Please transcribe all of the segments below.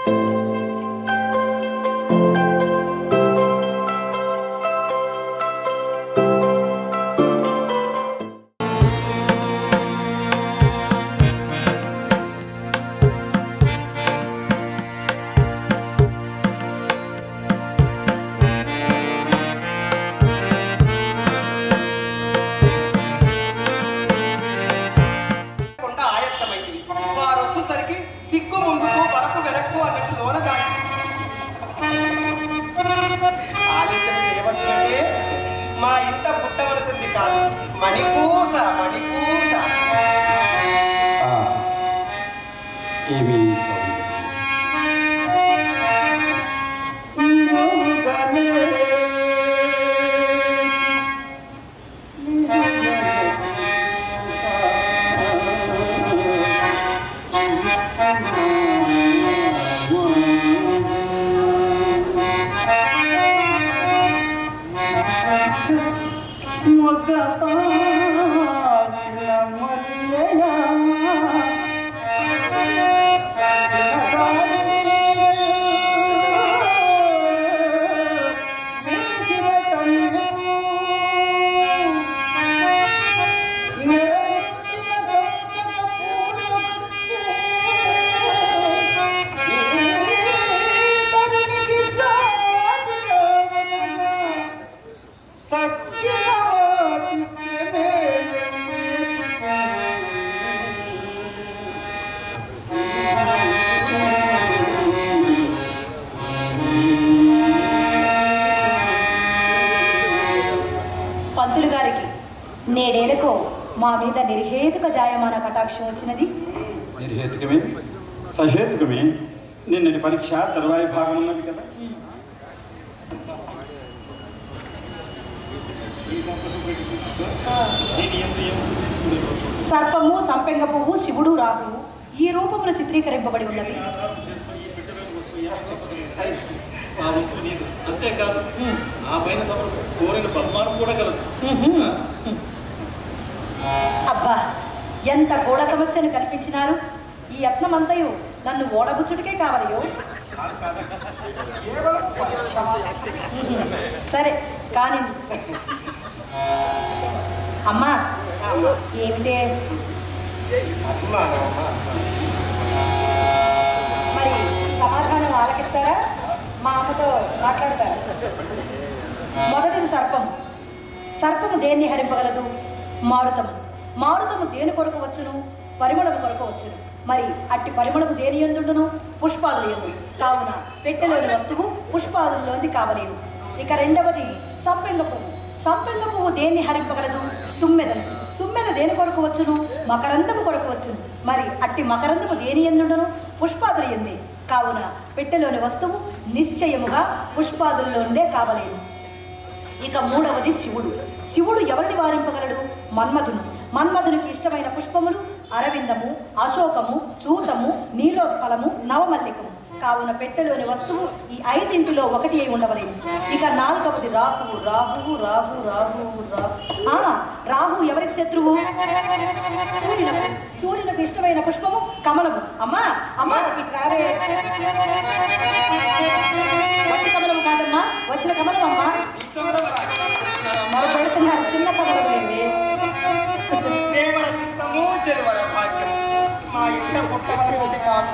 కొండ కాదు మణిపూస మణిపూస ఆ, ఏమి మా మీద నిర్హేతుక జాయమాన కటాక్షం వచ్చినది. నిర్హేతుకమే? సహేతుకమే? నిన్నటి పరీక్ష తరువాయి భాగం ఉన్నది కదా. సర్పము సంపెంగ పువ్వు శివుడు రాహువు ఈ రూపంలో చిత్రీకరింపబడి ఉన్నవి. ఆ వస్తువు నీది. అంతేకాదు ఆ పైన కోరిన పద్మానం కూడా కలదు. ఎంత గోడ సమస్యను కల్పించినారు ఈ యత్నమంతయు నన్ను ఓడబుచ్చుడికే కావాలయో? సరే కానీ అమ్మా ఏమిటే? మరి సమాధానం ఆలకిస్తారా? మా అమ్మతో మాట్లాడతారా? మొదటిది సర్పం. సర్పము దేన్ని హరింపగలదు? మారుతము. మారుతము దేని కొరకు వచ్చును? పరిమళము కొరకు వచ్చును. మరి అట్టి పరిమళము దేని ఎందుండును? పుష్పాదులు ఎందు కావున పెట్టెలోని వస్తువు పుష్పాదుల్లోది కావలేదు. ఇక రెండవది సంపెంగ పువ్వు. సంపెంగ పువ్వు దేన్ని హరింపగలదు? తుమ్మెదను. తుమ్మెద దేని కొరకు వచ్చును? మకరందము కొరకు వచ్చును. మరి అట్టి మకరందము దేని ఎందుండును? పుష్పాదులు ఎంది. కావున పెట్టెలోని వస్తువు నిశ్చయముగా పుష్పాదుల్లోండే కావలేదు. ఇక మూడవది శివుడు. శివుడు ఎవరిని వారింపగలడు? మన్మధును. మన్మధునికి ఇష్టమైన పుష్పములు అరవిందము అశోకము చూతము నీలోత్పలము నవమల్లికము. కావున పెట్టెలోని వస్తువు ఈ ఐదింటిలో ఒకటి అయి ఉండవలేదు ఇక నాలుగవది రాహువు రాహువు రాహు రాహువు రాహు. ఆ, రాహు ఎవరికి శత్రువు? సూర్యునకు. సూర్యునకు ఇష్టమైన పుష్పము కమలము. అమ్మా అమ్మా ఇంట పుట్టవలసింది కాదు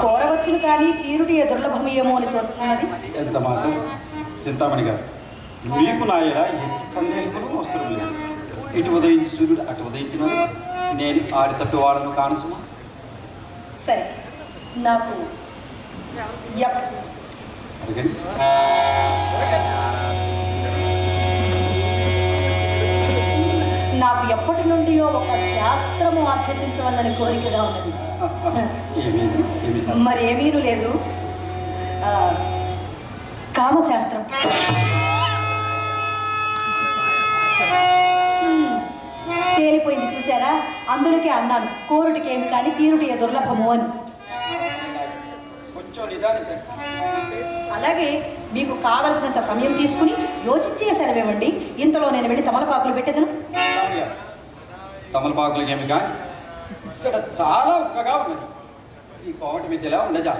కోరవచ్చును కానీ తీరుడి దుర్లభమేమో అని తోచుతున్నది ఎంత మాత్రం చింతామణి గారు మీకు నా ఎలా ఎట్టి సందేహములు అవసరం లేదు. ఇటు ఉదయించి సూర్యుడు అటు ఉదయించిన నేను ఆడి తప్పి వాడను కానుసుమా? సరే నాకు అడిగండి. నాకు ఎప్పటి నుండియో ఒక శాస్త్రము అభ్యసించవలని కోరికగా ఉన్నది? మరి ఏమీను లేదు. కామశాస్త్రం. తేలిపోయింది చూసారా? అందులోకే అన్నాను కోరుటికి ఏమి కానీ తీరుటి దుర్లభము అని. అలాగే మీకు కావలసినంత సమయం తీసుకుని యోచించే సెలవివ్వండి ఇంతలో నేను వెళ్ళి తమలపాకులు పెట్టేదను. రాణి తమలపాకులకి ఏమి కానీ ఇక్కడ చాలా ఉక్కగా ఉన్నది. ఈ కోమటి మధ్యలో ఉండజా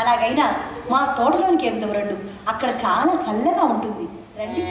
అలాగైనా మా తోటలోనికి ఎగుదాం రండు అక్కడ చాలా చల్లగా ఉంటుంది. రండి.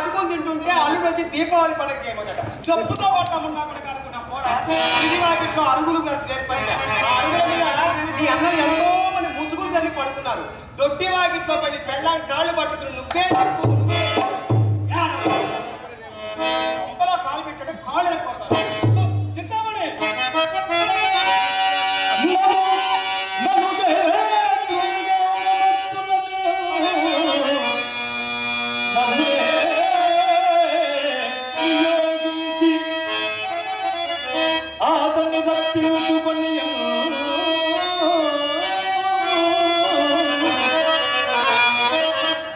అత్తకి తింటుంటే అల్లుడు వచ్చి దీపావళి పండుగ చేయమన్నట. జబ్బుతో పట్టామన్నా కూడా కనుక్కున్నా పోరా. ఇది వాటిలో అరుగులు నీ అన్న ఎంతో మంది ముసుగులు తల్లి పడుతున్నారు. దొడ్డి వాకిట్లో పడి పెళ్ళాన్ని కాళ్ళు పట్టుకుని నువ్వే ఆతని వర్తించుకొని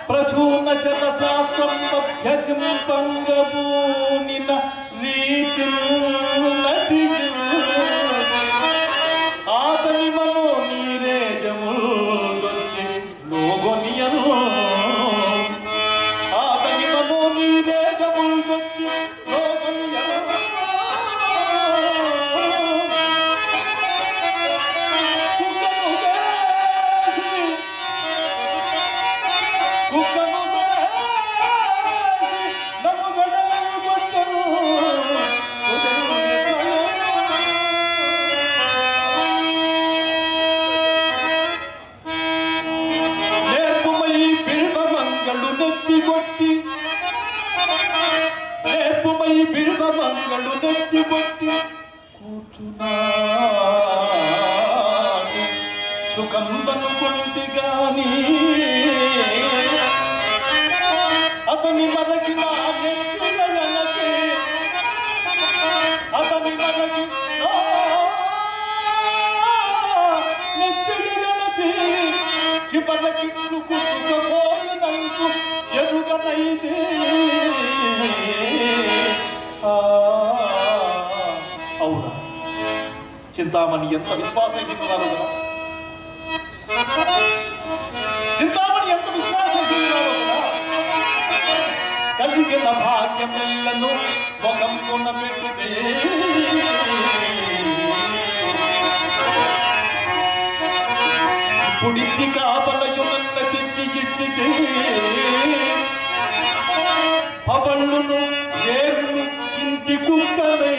ప్రచూర్ణ చర శాస్త్రం అభ్యసింపంగబూనిన రీతి నటి సుఖందనుకుంటి గాని అతని మనకి అతని మరకి చివరికి ఎరుగనైతే ఆ, అవునా? చింతామణి ఎంత విశ్వాసహీనురాలు కదా చింతామణి ఎంత విశ్వాసహీనురాలు కదా. కలిగిన భాగ్యమెల్లను ముఖం కొన పెట్టితే పుడికి కాపలయునన్న తెచ్చి ఇచ్చితే పవళ్ళును ఏరును ఇంటి కుక్కలై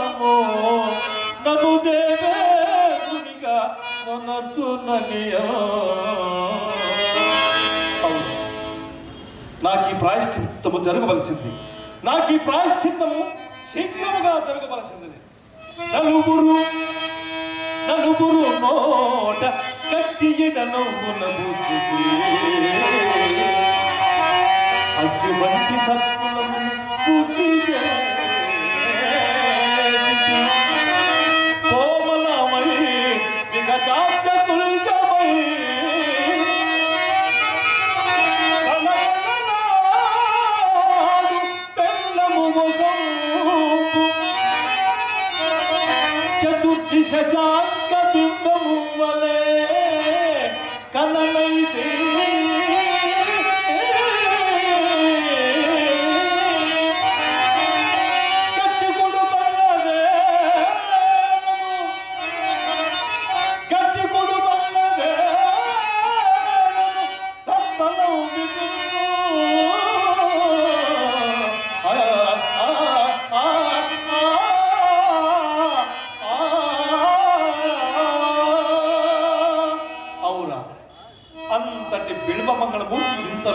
నాకు ఈ ప్రాయశ్చిత్తము జరగవలసింది. నాకు ఈ ప్రాయశ్చిత్తము శీఘ్రముగా జరగవలసింది నలుగురు నలుగురు నోట కట్టియిడ నవ్వుల బుచ్చితి అగ్గి వంటి సత్తులను పుట్టి చేసితి.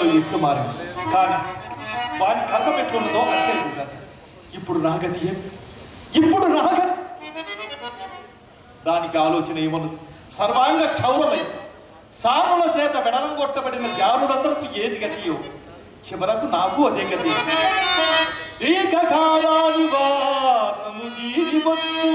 కోరిక మారింది కానీ వారి కర్మ పెట్టుకున్నదో అట్లే ఉంటాను ఇప్పుడు నాగతి ఏం ఇప్పుడు నాగతి దానికి ఆలోచన ఏమన్నది సర్వాంగ క్షౌరమై. సాముల చేత వెడలం కొట్టబడిన జారుడందరకు ఏది గతియో? చివరకు నాకు అదే గతి. దీర్ఘకాలానివాసము దీనివచ్చు